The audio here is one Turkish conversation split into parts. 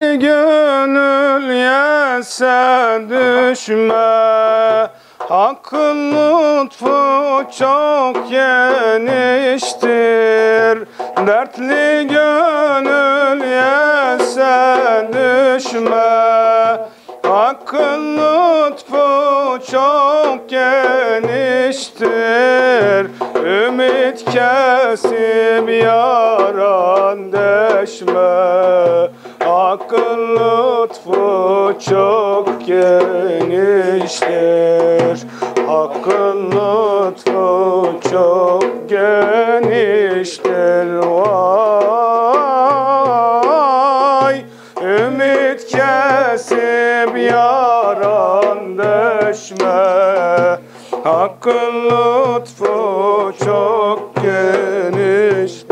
Gönül yese düşme. Hakkın lütfu çok geniştir. Dertli gönül yese düşme. Hakkın lütfu çok geniştir. Ümit kesip yaran deşme Hakkın lütfu çok geniştir. Hakkın lütfu çok geniştir. Vay! Ümit kesip yaran deşme. Hakkın lütfu çok geniştir.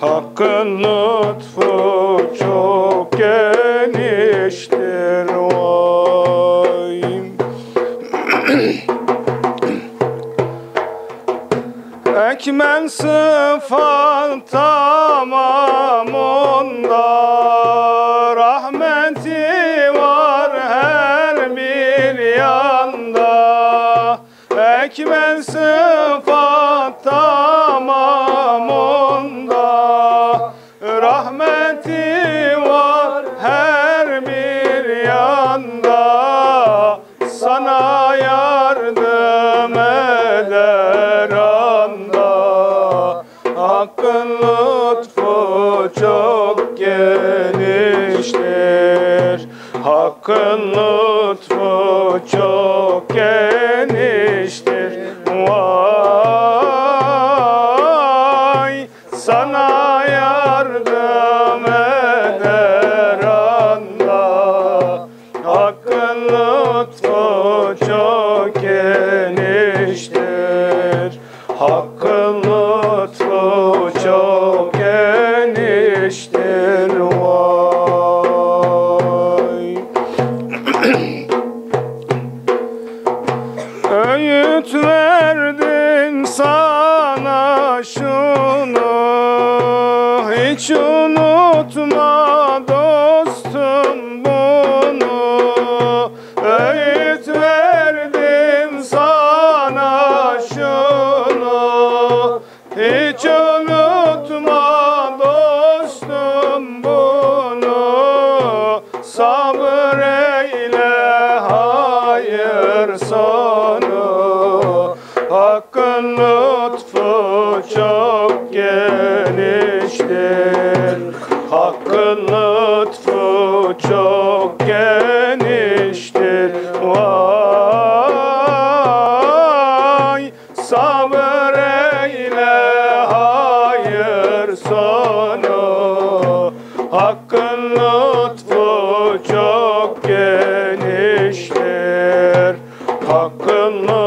Hakkın lütfu Ekmen sıfat tamam onda. Rahmeti var her bir yanda. Ekmen sıfat tamam onda. Rahmeti Hakkın lütfu çok geniştir. Vay sana yardım eder anda. Hakkın lütfu çok geniştir. Hakkın lütfu çok geniştir sana şunu Hiç unutma dostum bunu. Öğüt verdim sana şunu Hiç unutma dostum bunu. Sabır geniştir. Hakkın lütfu çok geniştir. Vay sabır eyle hayır sonu. Hakkın lütfu çok geniştir. Hakkın lütfu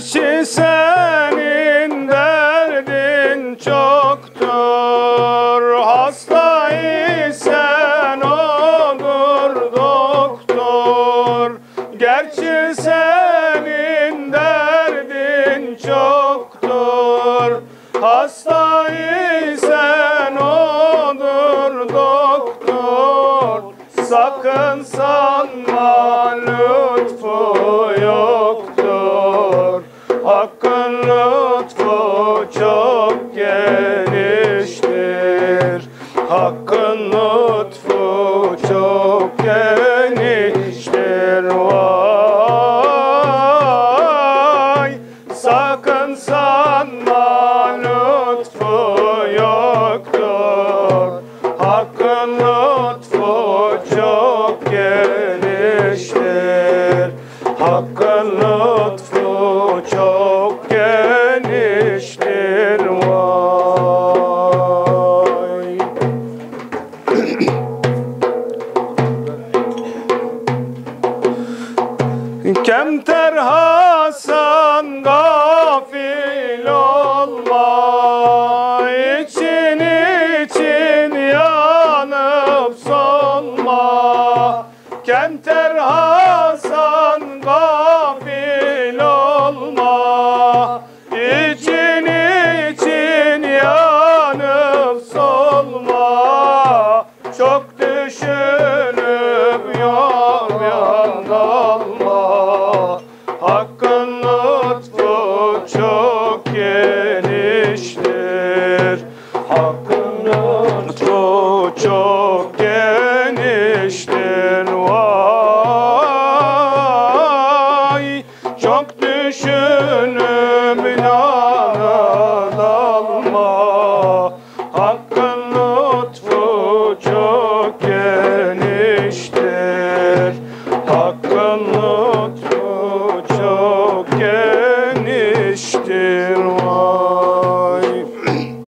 Gerçi senin derdin çoktur. Hasta isen odur doktor. Gerçi senin derdin çoktur. Hasta isen odur doktor. Sakın sanma lütfu çok Kemter Hasan gafil olma için için yanıp solma. Kemter Hasan çok geniştir. Hakkın lütfu çok geniştir. Vay çok düşünüm yanar alma Hakkın lütfu çok geniştir.